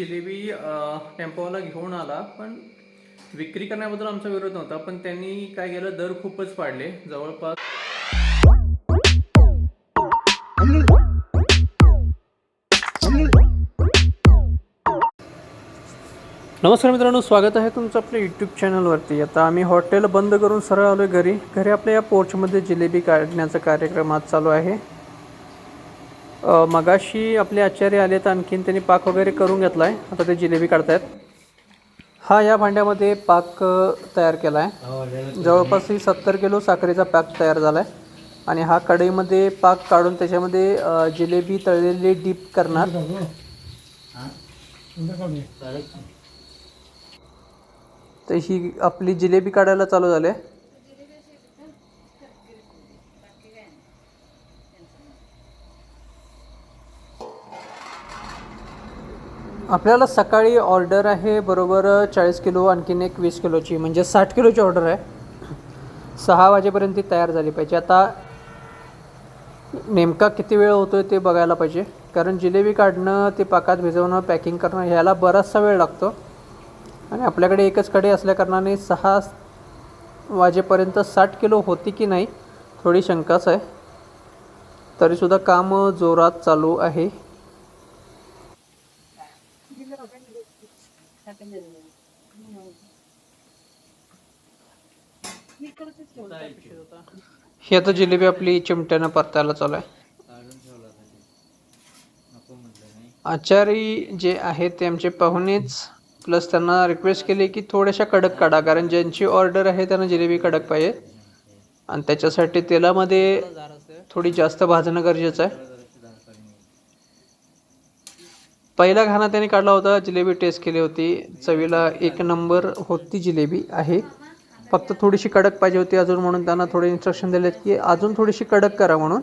जिलेबी टेम्पोवाला घेऊन आला पण विक्री करण्याबद्दल आमचा विरोध नव्हता पण त्यांनी काय केलं दर खूपच पाडले. जवळपास नमस्कार मित्रांनो स्वागत आहे तुमचं आपल्या यूट्यूब चॅनलवरती आता आम्ही हॉटेल बंद करून सरळ आलो आहे घरी. घरी आपल्या या पोर्चमध्ये जिलेबी काढण्याचा कार्यक्रम आज चालू आहे. मगाशी आपले आचार्य आले तर आणखीन त्यांनी पाक वगैरे करून घेतला आहे आता ते जिलेबी काढतायत. हा या भांड्यामध्ये पाक तयार केला आहे. जवळपास ही सत्तर किलो साखरेचा पाक तयार झाला आहे आणि हा कढईमध्ये पाक काढून त्याच्यामध्ये जिलेबी तळलेली डीप करणार. तर ही आपली जिलेबी काढायला चालू झाले. आपल्याला सकाळी ऑर्डर आहे बरोबर चाळीस किलो आणखीन एक वीस किलोची म्हणजे साठ किलोची ऑर्डर आहे. सहा वाजेपर्यंत ती तयार झाली पाहिजे. आता नेमका किती वेळ होतो आहे ते बघायला पाहिजे. कारण जिलेबी काढणं ते पाकात भिजवणं पॅकिंग करणं ह्याला बराचसा वेळ लागतो. आणि आपल्याकडे एकच कडे असल्याकारणाने सहा वाजेपर्यंत साठ किलो होती की नाही थोडी शंकाच आहे. तरीसुद्धा काम जोरात चालू आहे. ही आता जिलेबी आपली चिमट्यानं परतायला चालू आहे. आचारी जे आहेत ते आमचे पाहुणेच. प्लस त्यांना रिक्वेस्ट केली की थोड्याशा कडक काढा कारण ज्यांची ऑर्डर आहे त्यांना जिलेबी कडक पाहिजे. आणि त्याच्यासाठी तेलामध्ये थोडी जास्त भाजणं गरजेचं आहे. पहिला घाणा त्याने काढला होता जिलेबी टेस्ट केली होती. चवीला एक नंबर होती जिलेबी आहे. फक्त थोडीशी कडक पाहिजे होती अजून म्हणून त्यांना थोडे इन्स्ट्रक्शन दिलेत की अजून थोडीशी कडक करा म्हणून.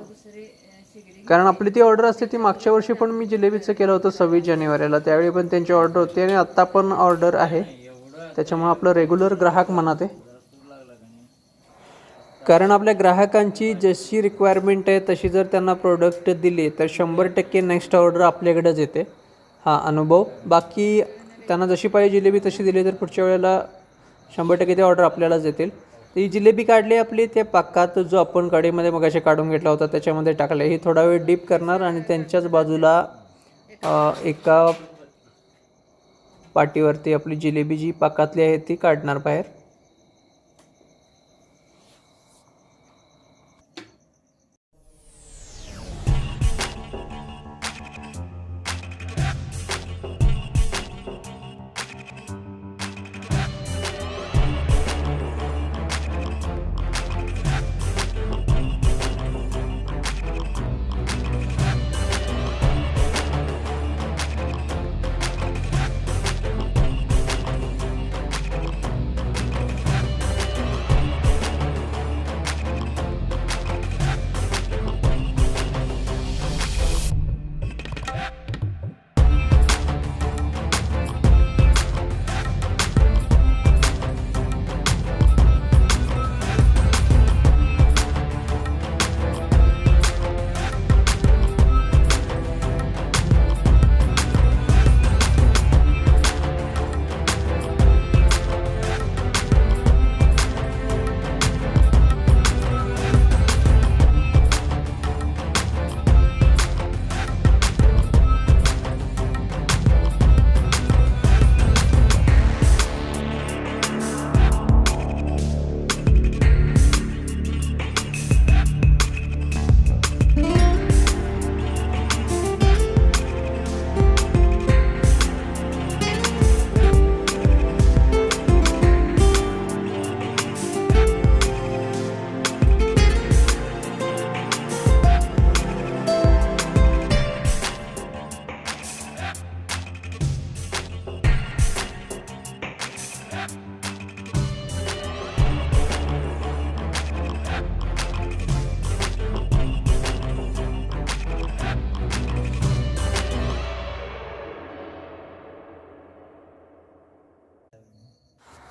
कारण आपली ती ऑर्डर असते ती मागच्या वर्षी पण मी जिलेबीचं केलं होतं सव्वीस जानेवारीला. त्यावेळी पण त्यांची ऑर्डर होती आणि आत्ता पण ऑर्डर आहे. त्याच्यामुळे आपलं रेग्युलर ग्राहक म्हणा ते कारण आपल्या ग्राहकांची जशी रिक्वायरमेंट आहे तशी जर त्यांना प्रोडक्ट दिली तर शंभर टक्के नेक्स्ट ऑर्डर आपल्याकडेच येते. हा अनुभव. बाकी त्यांना जशी पाहिजे जिलेबी तशी दिली तर पुढच्या वेळेला शंभर टक्के ते ऑर्डर आपल्यालाच येतील ती जिलेबी काढली आपली त्या पाकात जो आपण कढईमध्ये मगाशी काढून घेतला होता त्याच्यामध्ये टाकले. ही थोडा वेळ डीप करणार आणि त्यांच्याच बाजूला एका पाटीवरती आपली जिलेबी जी पाकातली आहे ती काढणार बाहेर.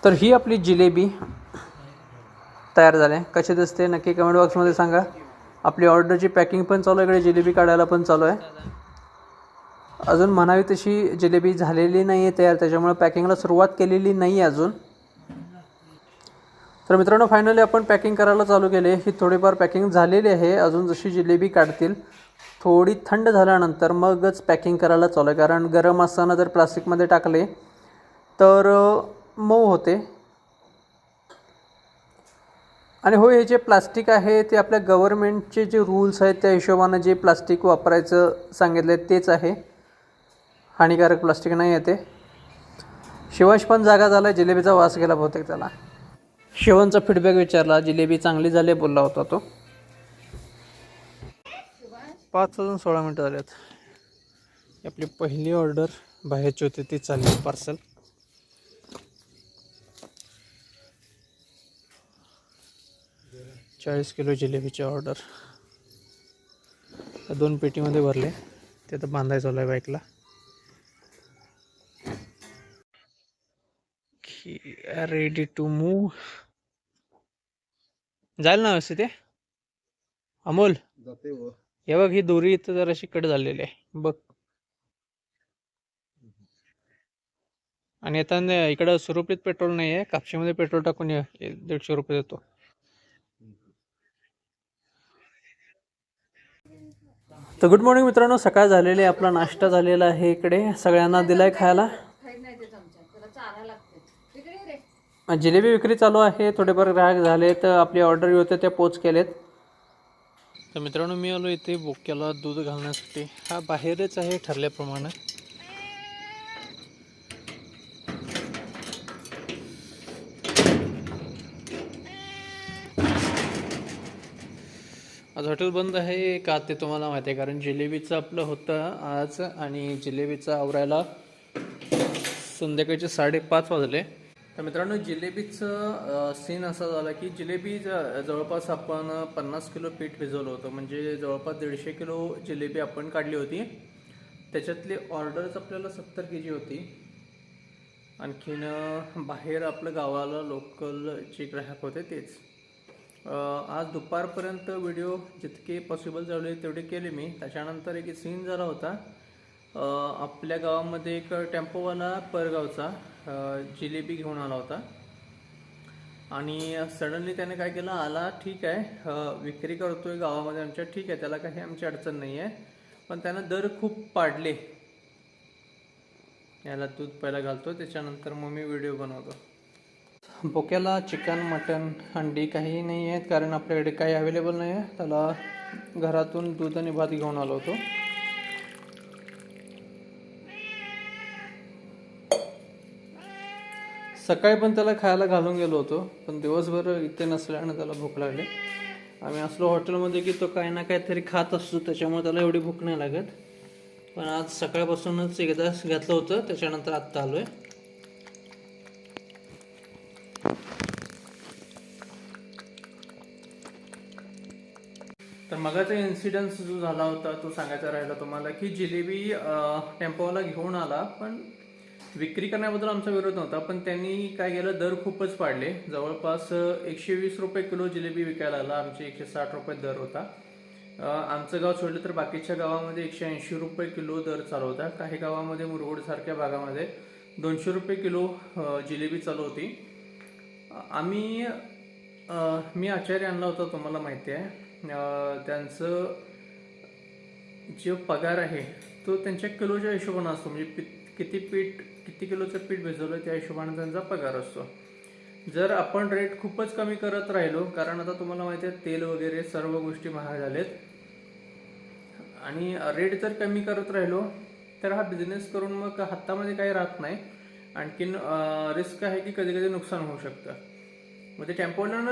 तर ही आपली जिलेबी तयार झाली. आहे कशी दिसते नक्की कमेंट बॉक्समध्ये सांगा. आपली ऑर्डरची पॅकिंग पण चालू आहे इकडे जिलेबी काढायला पण चालू आहे. अजून म्हणावी तशी जिलेबी झालेली नाही आहे तयार त्याच्यामुळे पॅकिंगला सुरुवात केलेली नाही आहे अजून. तर मित्रांनो फायनली आपण पॅकिंग करायला चालू केले. ही थोडीफार पॅकिंग झालेली आहे. अजून जशी जिलेबी काढतील थोडी थंड झाल्यानंतर मगच पॅकिंग करायला चालू आहे. कारण गरम असताना जर प्लास्टिकमध्ये टाकले तर मऊ होते. आणि हो हे जे प्लास्टिक आहे ते आपल्या गव्हर्मेंटचे जे रूल्स आहेत त्या हिशोबानं जे प्लास्टिक वापरायचं सांगितलं आहे तेच आहे. हानिकारक प्लास्टिक नाही आहे ते. शिवांश पण जागा झाला जिलेबीचा वास गेला बहुतेक त्याला. शिवनचा फीडबॅक विचारला जिलेबी चांगली झाली आहे बोलला होता तो. पाच वाजून सोळा मिनटं झाल्यात आहेत आपली पहिली ऑर्डर बाहेरची होती ती चालली पार्सल चाळीस किलो जिलेबीची ऑर्डर. दोन पेटीमध्ये भरले. ते आता बांधायचं आहे बाईकला. रेडी टू मूव जाईल ना व्यवस्थित ते अमोल? व हे. बघ ही दोरी इथं जराशी कट झालेली आहे. बघ. आणि आता इकडं सुरुपीत पेट्रोल नाही आहे कापशीमध्ये पेट्रोल टाकून दीडशे रुपये देतो. तर गुड मॉर्निंग मित्रांनो सकाळ झालेली आहे आपला नाश्ता झालेला आहे इकडे. सगळ्यांना दिलाय खायला. जिलेबी विक्री चालू आहे थोडेफार ग्राहक झाले तर आपली ऑर्डर होते त्या पोच केलेत. तर मित्रांनो मी आलो इथे बोक्याला दूध घालण्यासाठी. हा बाहेरच आहे ठरल्याप्रमाणे. आज हॉटेल बंद आहे का ते तुम्हाला माहिती आहे कारण जिलेबीचं आपलं होतं आज आणि जिलेबीचं आवरायला संध्याकाळचे साडेपाच वाजले. तर मित्रांनो जिलेबीचं सीन असा झाला की जिलेबी ज- जवळपास आपण पन्नास किलो पीठ भिजवलं होतं. म्हणजे जवळपास दीडशे किलो जिलेबी आपण काढली होती. त्याच्यातली ऑर्डरच आपल्याला सत्तर के जी होती. आणखीन बाहेर आपलं गावाला लोकल जे ग्राहक होते तेच. आज दुपारपर्यंत व्हिडिओ जितके पॉसिबल झाले तेवढे केले मी. त्याच्यानंतर एक सीन झाला होता. आपल्या गावामध्ये एक टेम्पोवाला परगावचा जिलेबी घेऊन आला होता. आणि सडनली त्याने काय केलं आला ठीक आहे विक्री विक्री करतोय गावामध्ये आमच्या ठीक आहे त्याला काही आमची अडचण नाही आहे पण त्यानं दर खूप पाडले. याला दूध पहिला घालतो त्याच्यानंतर मग मी व्हिडिओ बनवतो. बोक्याला चिकन मटन अंडी काही नाही आहेत कारण आपल्याकडे काही अवेलेबल नाही आहे त्याला घरातून दूध आणि भात घेऊन आलो होतो. सकाळी पण त्याला खायला घालून गेलो होतो पण दिवसभर इथे नसल्यानं त्याला भूक लागली. आम्ही असलो हॉटेलमध्ये की तो काही ना काहीतरी खात असतो त्याच्यामुळे त्याला एवढी भूक नाही लागत. पण आज सकाळपासूनच एकदा घातलं होतं त्याच्यानंतर आत्ता आलो आहे तर मगाचा इन्सिडन्स जो झाला होता तो सांगायचा राहिला तुम्हाला की जिलेबी टेम्पोवाला घेऊन आला पण विक्री करण्याबद्दल आमचा विरोध नव्हता पण त्यांनी काय केलं दर खूपच पाडले. जवळपास एकशे वीस रुपये किलो जिलेबी विकायला आला आमचे एकशे साठ रुपये दर होता. आमचं गाव सोडलं तर बाकीच्या गावामध्ये एकशे ऐंशी रुपये किलो दर चालू होता काही गावामध्ये मुरगुड सारख्या भागामध्ये दोनशे रुपये किलो जिलेबी चालू होती. आम्ही मी आचार्य आणला होता तुम्हाला माहिती आहे. त्यांचं जो पगार आहे तो त्यांच्या किलोच्या हिशोबाने असतो. म्हणजे पी किती पीठ किती किलोचं पीठ भिजवलं त्या हिशोबाने त्यांचा पगार असतो. जर आपण रेट खूपच कमी करत राहिलो कारण आता तुम्हाला माहिती आहे तेल वगैरे सर्व गोष्टी महाग झालेत. आणि रेट जर कमी करत राहिलो तर हा बिझनेस करून मग हातामध्ये काही राहत नाही. आणखीन रिस्क आहे की कधी कधी नुकसान होऊ शकतं. मग ते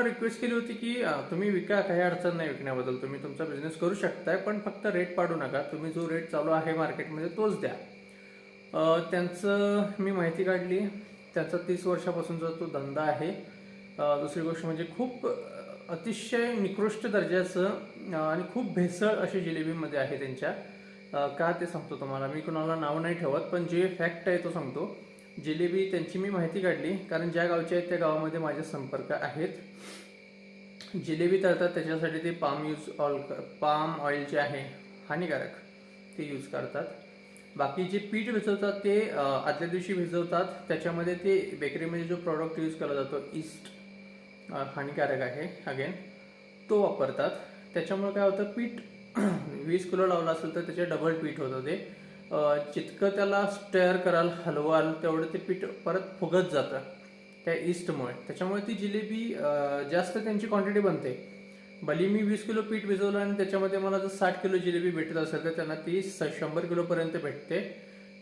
रिक्वेस्ट केली होती की तुम्ही विका काही अडचण नाही विकण्याबद्दल. तुम्ही तुमचा बिझनेस करू शकताय पण फक्त रेट पाडू नका. तुम्ही जो रेट चालू आहे मार्केटमध्ये तोच द्या. त्यांचं मी माहिती काढली. त्यांचा तीस वर्षापासूनचा तो धंदा आहे दुसरी गोष्ट म्हणजे खूप अतिशय निकृष्ट दर्जाचं आणि खूप भेसळ अशी जिलेबीमध्ये आहे त्यांच्या. का ते सांगतो तुम्हाला? मी कुणाला नाव नाही ठेवत पण जे फॅक्ट आहे तो सांगतो. जिलेबी त्यांची मी माहिती काढली कारण ज्या गावचे आहेत त्या गावामध्ये माझे संपर्क आहेत. जिलेबी तळतात त्याच्यासाठी ते palm use oil palm oil जे आहे हानिकारक ते यूज करतात. बाकी जे पीठ भिजवतात ते आदल्या दिवशी भिजवतात. त्याच्यामध्ये ते बेकरीमध्ये जो प्रॉडक्ट यूज केला जातो इस्ट हानिकारक आहे अगेन तो वापरतात. त्याच्यामुळे काय होतं पीठ वीस किलो लावलं असेल तर त्याचे डबल पीठ होतं ते. जितकं त्याला स्टेअर कराल हलवाल तेवढं ते पीठ परत फुगत जातं त्या ईस्टमुळे त्याच्यामुळे ती जिलेबी जास्त त्यांची क्वांटिटी बनते. भली मी वीस किलो पीठ भिजवलं आणि त्याच्यामध्ये मला जर साठ किलो जिलेबी भेटत असेल तर त्यांना ती स- शंभर किलोपर्यंत भेटते.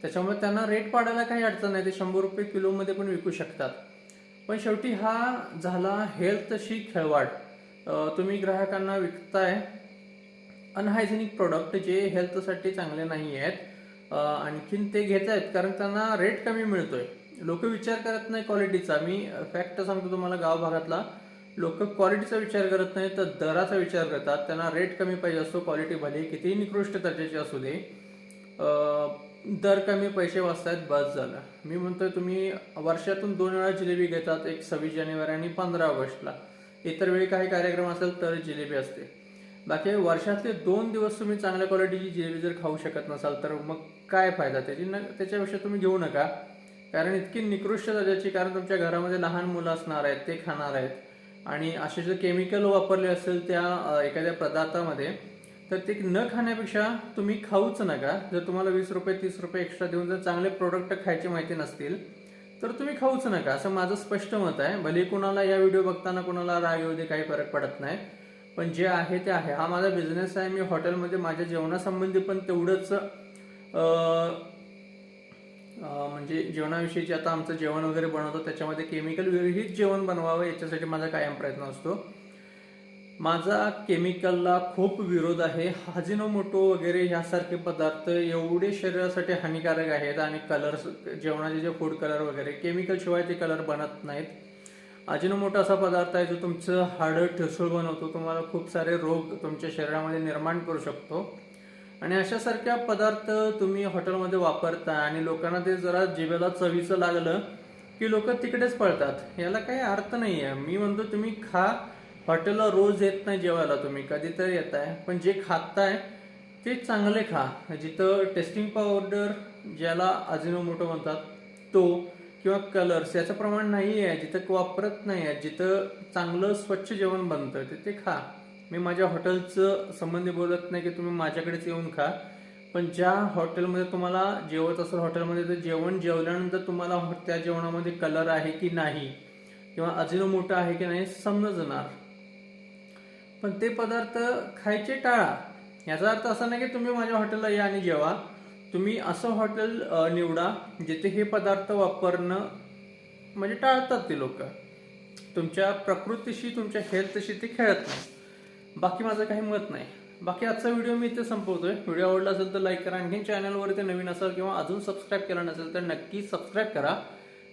त्याच्यामुळे त्यांना रेट पाडायला काही अडचण नाही ते शंभर रुपये किलोमध्ये पण विकू शकतात. पण शेवटी हा झाला हेल्थशी खेळवाड. तुम्ही ग्राहकांना विकताय अनहायजेनिक प्रोडक्ट जे हेल्थसाठी चांगले नाही आहेत आणखीन ते घेत आहेत कारण त्यांना रेट कमी मिळतोय. लोक विचार करत नाही क्वालिटीचा मी फॅक्ट सांगतो तुम्हाला गाव भागातला. लोक क्वालिटीचा विचार करत नाही तर दराचा विचार करतात. त्यांना रेट कमी पाहिजे असतो क्वालिटी भले. कितीही निकृष्ट दर्जाची असू दे. दर कमी पैसे वाचतायत बस झालं. मी म्हणतोय तुम्ही वर्षातून दोन वेळा जिलेबी घेतात एक सव्वीस जानेवारी आणि पंधरा ऑगस्टला. इतर वेळी काही कार्यक्रम असेल तर जिलेबी असते. बाकी वर्षातले दोन दिवस तुम्ही चांगल्या क्वालिटीची जिलेबी जर खाऊ शकत नसाल तर मग काय फायदा? त्याची न त्याच्यापेक्षा तुम्ही घेऊ नका. कारण इतकी निकृष्ट दर्जाची कारण तुमच्या घरामध्ये लहान मुलं असणार आहेत ते खाणार आहेत. आणि असे जे केमिकल वापरले असेल त्या एखाद्या पदार्थामध्ये तर ते न खाण्यापेक्षा तुम्ही खाऊच नका. जर तुम्हाला वीस रुपये तीस रुपये एक्स्ट्रा देऊन जर चांगले प्रोडक्ट खायची माहिती नसतील तर तुम्ही खाऊच नका. असं माझं स्पष्ट मत आहे. भले कुणाला या व्हिडिओ बघताना कुणाला राग येऊ दे काही फरक पडत नाही. पण जे आहे ते आहे. हा माझा बिझनेस आहे. मी हॉटेलमध्ये माझ्या जेवणासंबंधी पण तेवढंच म्हणजे जेवणाविषयीचे आता आमचं जेवण वगैरे बनवतो त्याच्यामध्ये केमिकल विरहित जेवण बनवावं याच्यासाठी माझा कायम प्रयत्न असतो. माझा केमिकलला खूप विरोध आहे. हाजिनोमोटो वगैरे ह्यासारखे पदार्थ एवढे शरीरासाठी हानिकारक आहेत आणि कलर्स जेवणाचे जे फूड कलर वगैरे केमिकल शिवाय ते कलर बनत नाहीत. अजिनोमोटो असा पदार्थ आहे जो तुमचं हाडं ठिसूळ बनवतो तुम्हाला खूप सारे रोग तुमच्या शरीरामध्ये निर्माण करू शकतो. आणि अशासारख्या पदार्थ तुम्ही हॉटेलमध्ये वापरता आणि लोकांना ते जरा जिभेला चवीचं लागलं की लोक तिकडेच पळतात. याला काही अर्थ नाही आहे मी म्हणतो तुम्ही खा. हॉटेलला रोज येत नाही जेवायला तुम्ही. कधीतरी येत आहे पण जे खाताय ते चांगले खा. जिथं टेस्टिंग पावडर ज्याला अजिनोमोटो म्हणतात तो किंवा कलर्स याचं प्रमाण नाही आहे जिथं वापरत नाही आहे जिथं चांगलं स्वच्छ जेवण बनतं तिथे खा. मी माझ्या हॉटेलचं संबंधी बोलत नाही की तुम्ही माझ्याकडेच येऊन खा पण ज्या हॉटेलमध्ये तुम्हाला जेवत असेल हॉटेलमध्ये तर जेवण जेवल्यानंतर तुम्हाला त्या जेवणामध्ये कलर आहे की नाही? किंवा अजिनोमोटो आहे की नाही समजणार. पण ते पदार्थ खायचे टाळा. याचा अर्थ असा नाही की तुम्ही माझ्या हॉटेलला या आणि जेवा. तुम्ही असं हॉटेल निवडा जिथे हे पदार्थ वापरणं म्हणजे टाळतात ते लोक. तुमच्या प्रकृतीशी तुमच्या हेल्थशी ते खेळत नाही बाकी माझं काही मत नाही. बाकी आजचा व्हिडिओ मी इथे संपवतोय. व्हिडिओ आवडला असेल तर लाईक करा. आणखीन चॅनलवरती नवीन असाल किंवा अजून सबस्क्राईब केला नसेल तर नक्की सबस्क्राईब करा.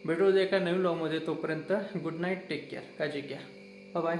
भेटू एका नवीन लॉमध्ये तोपर्यंत गुड नाईट टेक केअर काळजी घ्या. बाय